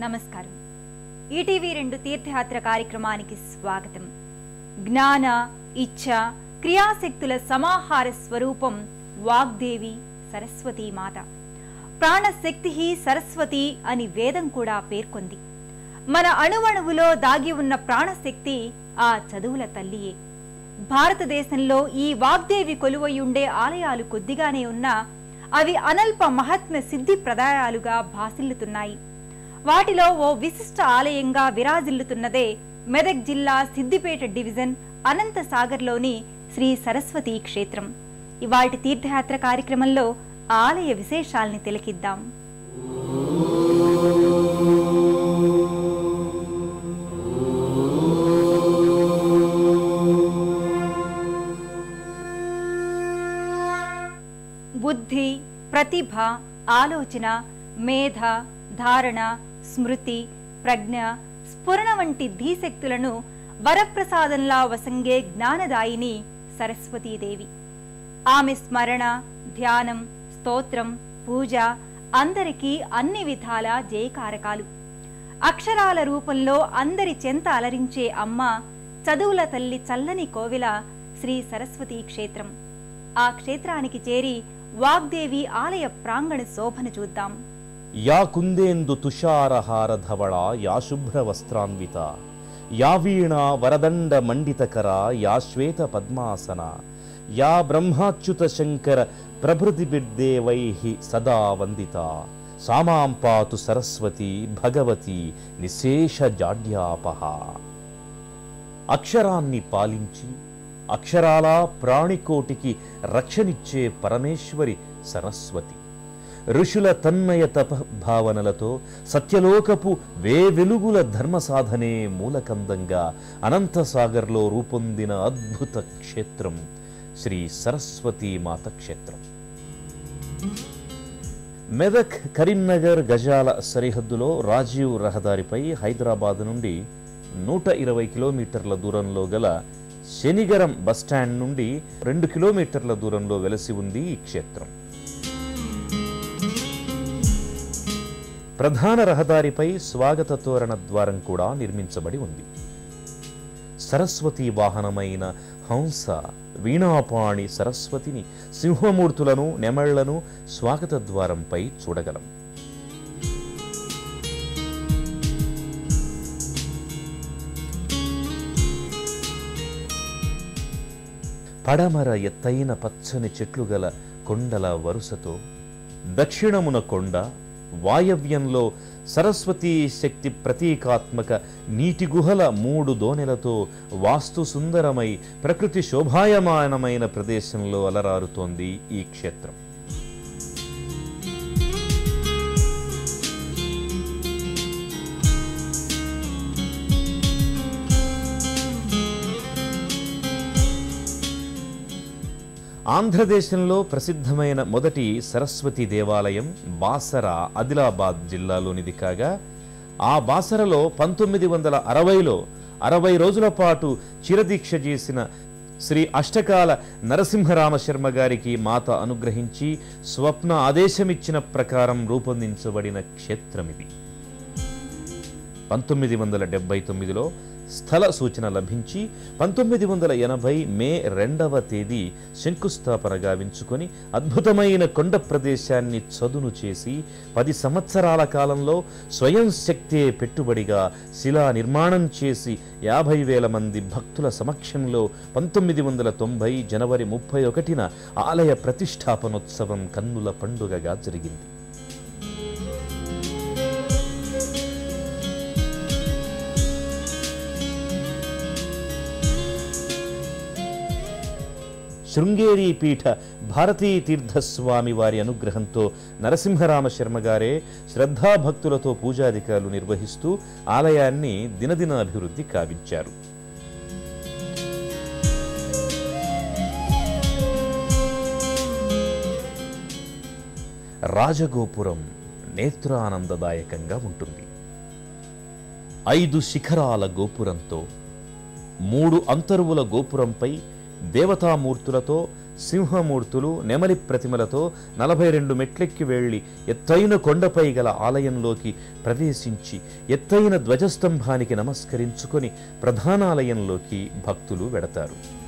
నమస్కారం. ఈటీవీ రెండు తీర్థయాత్ర కార్యక్రమానికి స్వాగతం. జ్ఞాన ఇచ్ఛ క్రియాశక్తుల సమాహార స్వరూపం వాగ్దేవి సరస్వతీ మాత. ప్రాణశక్తి సరస్వతి అని వేదం కూడా పేర్కొంది. మన అణువణువులో దాగి ఉన్న ప్రాణశక్తి ఆ చదువుల తల్లియే. భారతదేశంలో ఈ వాగ్దేవి కొలువయుండే ఆలయాలు కొద్దిగానే ఉన్నా అవి అనల్ప మహాత్మ సిద్ధి ప్రదాయాలుగా భాసిల్లుతున్నాయి. వాటిలో ఓ విశిష్ట ఆలయంగా విరాజిల్లుతున్నదే మెదక్ జిల్లా సిద్దిపేట డివిజన్ అనంత సాగర్లోని శ్రీ సరస్వతి క్షేత్రం. ఇవాటి తీర్థయాత్ర కార్యక్రమంలో ఆలయ విశేషాల్ని తిలకిద్దాం. బుద్ధి ప్రతిభ ఆలోచన మేధ ధారణ స్మృతి ప్రజ్ఞ స్ఫురణ వంటి ధీశక్తులను వరప్రసాదంలా వసంగే జ్ఞానదాయిని సరస్వతీదేవి. ఆమె స్మరణ ధ్యానం స్తోత్రం పూజ అందరికీ అన్ని విధాల జయకారకాలు. అక్షరాల రూపంలో అందరి చెంత అలరించే అమ్మ చదువుల తల్లి చల్లని కోవిల శ్రీ సరస్వతీ క్షేత్రం. ఆ క్షేత్రానికి చేరి వాగ్దేవి ఆలయ ప్రాంగణ శోభను చూద్దాం. యా కుందేందు తుషారహారధవళ యా శుభ్ర వస్త్రాన్విత యా వీణ వరదండ మండితకర యా శ్వేత పద్మాసన యా బ్రహ్మాచ్యుత శంకర ప్రభృతిభిర్దేవై సదా వందిత. సామాం పాతు సరస్వతి భగవతి నిశేష జాడ్యాపహ అక్షరాన్ని పాలించి అక్షరాల ప్రాణికోటికి రక్షనిచ్చే పరమేశ్వరి సరస్వతి. ఋషుల తన్మయ తప భావనలతో సత్యలోకపు వే వెలుగుల ధర్మ సాధనే మూలకందంగా అనంతసాగర్లో రూపొందిన అద్భుత క్షేత్రం శ్రీ సరస్వతీ మాత క్షేత్రం. మెదక్ కరీంనగర్ గజాల సరిహద్దులో రాజీవ్ రహదారిపై హైదరాబాద్ నుండి నూట ఇరవై కిలోమీటర్ల దూరంలో గల శనిగరం బస్టాండ్ నుండి రెండు కిలోమీటర్ల దూరంలో వెలసి ఉంది ఈ క్షేత్రం. ప్రధాన రహదారిపై స్వాగత తోరణ ద్వారం కూడా నిర్మించబడి ఉంది. సరస్వతి వాహనమైన హంస వీణాపాణి సరస్వతిని సింహమూర్తులను నెమళ్ళను స్వాగత ద్వారంపై చూడగలం. పడమర ఎత్తైన పచ్చని చెట్లు గల కొండల వరుసతో దక్షిణమున కొండ వాయవ్యంలో సరస్వతీ శక్తి ప్రతీకాత్మక నీటి గుహల మూడు దోనెలతో వాస్తు సుందరమై ప్రకృతి శోభాయమానమైన ప్రదేశంలో అలరారుతోంది ఈ క్షేత్రం. ఆంధ్రదేశంలో ప్రసిద్ధమైన మొదటి సరస్వతి దేవాలయం బాసర ఆదిలాబాద్ జిల్లాలోనిది కాగా ఆ బాసరలో పంతొమ్మిది వందల అరవైలో అరవై రోజుల పాటు చిరదీక్ష చేసిన శ్రీ అష్టకాల నరసింహరామ శర్మ గారికి మాత అనుగ్రహించి స్వప్న ఆదేశమిచ్చిన ప్రకారం రూపొందించబడిన క్షేత్రమిది. పంతొమ్మిది వందల డెబ్బై తొమ్మిదిలో స్థల సూచన లభించి పంతొమ్మిది వందల ఎనభై మే రెండవ తేదీ శంకుస్థాపన గావించుకొని అద్భుతమైన కొండ ప్రదేశాన్ని చదును చేసి పది సంవత్సరాల కాలంలో స్వయం శక్తే పెట్టుబడిగా శిలా నిర్మాణం చేసి యాభై వేల మంది భక్తుల సమక్షంలో పంతొమ్మిది వందల తొంభై జనవరి ముప్పై ఒకటిన ఆలయ ప్రతిష్టాపనోత్సవం కన్నుల పండుగగా జరిగింది. శృంగేరి పీఠ భారతీ తీర్థస్వామి వారి అనుగ్రహంతో నరసింహరామ శర్మ గారే శ్రద్ధాభక్తులతో పూజాధికారులు నిర్వహిస్తూ ఆలయాన్ని దినదిన అభివృద్ధి కావించారు. రాజగోపురం నేత్రానందదాయకంగా ఉంటుంది. ఐదు శిఖరాల గోపురంతో మూడు అంతరువుల గోపురంపై దేవతామూర్తులతో సింహమూర్తులు నెమలి ప్రతిమలతో నలభై రెండు మెట్లెక్కి వెళ్ళి ఎత్తైన కొండపై గల ఆలయంలోకి ప్రవేశించి ఎత్తైన ధ్వజస్తంభానికి నమస్కరించుకొని ప్రధానాలయంలోకి భక్తులు వెడతారు.